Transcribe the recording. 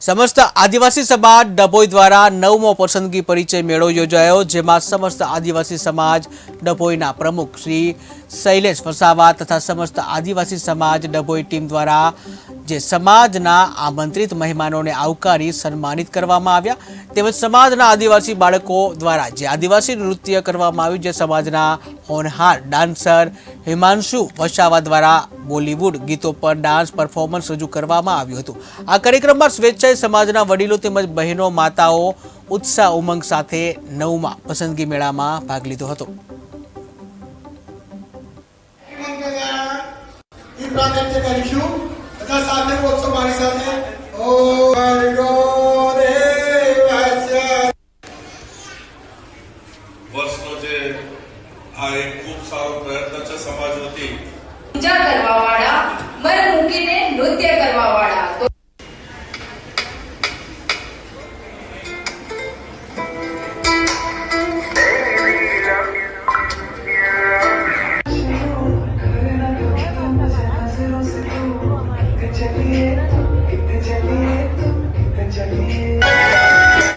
સમસ્ત આદિવાસી સમાજ ડભોઈ દ્વારા નવમો પસંદગી પરિચય મેળો યોજાયો, જેમાં સમસ્ત આદિવાસી સમાજ ડભોઈના પ્રમુખ શ્રી શૈલેષ વસાવા તથા સમસ્ત આદિવાસી સમાજ ડભોઈ ટીમ દ્વારા જે સમાજના આમંત્રિત મહેમાનોને આવકારી સન્માનિત કરવામાં આવ્યા. તેમજ સમાજના આદિવાસી બાળકો દ્વારા જે આદિવાસી નૃત્ય કરવામાં આવ્યું, જે સમાજના હોનહાર ડાન્સર હિમાંશુ વસાવા દ્વારા બોલિવૂડ ગીતો પર ડાન્સ પરફોર્મન્સ રજૂ કરવામાં આવ્યું હતું. આ કાર્યક્રમમાં સ્વેચ્છાએ સમાજના વડીલો તેમજ બહેનો, માતાઓ ઉત્સાહ ઉમંગ સાથે નવમાં પસંદગી મેળામાં ભાગ લીધો હતો. કરીશું. બધા સાથે બોલશો મારી સાથે? ઓ વર્ષનો જે આ એક ખૂબ સારો પ્રયત્ન છે સમાજ વતી પૂજા કરવા चलिए कितने चलिए